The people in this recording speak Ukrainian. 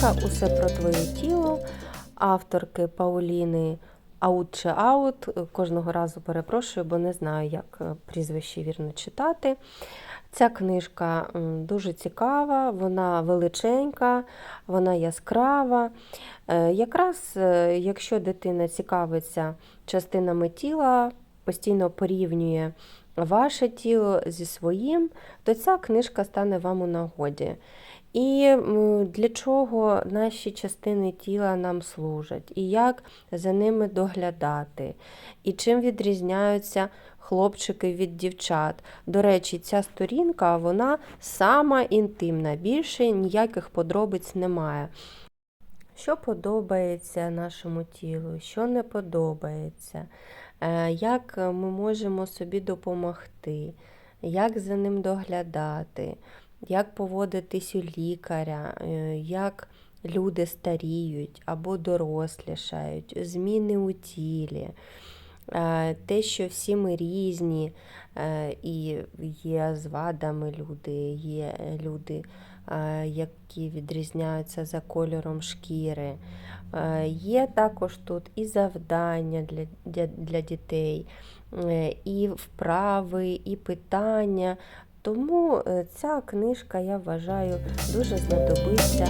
книжка Усе про твоє тіло авторки Пауліни Аут чи Аут. Кожного разу перепрошую, бо не знаю, як е, прізвище вірно читати. Ця книжка дуже цікава, вона величенька, вона яскрава. Е, Якраз е, якщо дитина цікавиться частинами тіла, постійно порівнює ваше тіло зі своїм, то ця книжка стане вам у нагоді. І для чого наші частини тіла нам служать, і як за ними доглядати, і чим відрізняються хлопчики від дівчат. До речі, ця сторінка вона сама інтимна, більше ніяких подробиць немає. Що подобається нашому тілу, що не подобається, е, як ми можемо собі допомогти, як за ним доглядати, як поводитись у лікаря, е, як люди старіють або дорослішають, зміни у тілі. Е, Те, що всі ми різні, е, і є з вадами люди, є люди, е, які відрізняються за кольором шкіри. Є також тут і завдання для, для, для дітей, і вправи, і питання. Тому ця книжка, я вважаю, дуже знадобиться.